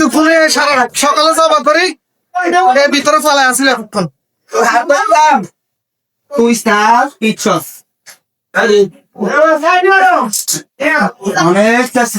দুপুরে সারা সকালে যাবার পরে ভিতরে ফেলা আসলে এখন তুই স্টার ইচ্ছস অনেক চাষ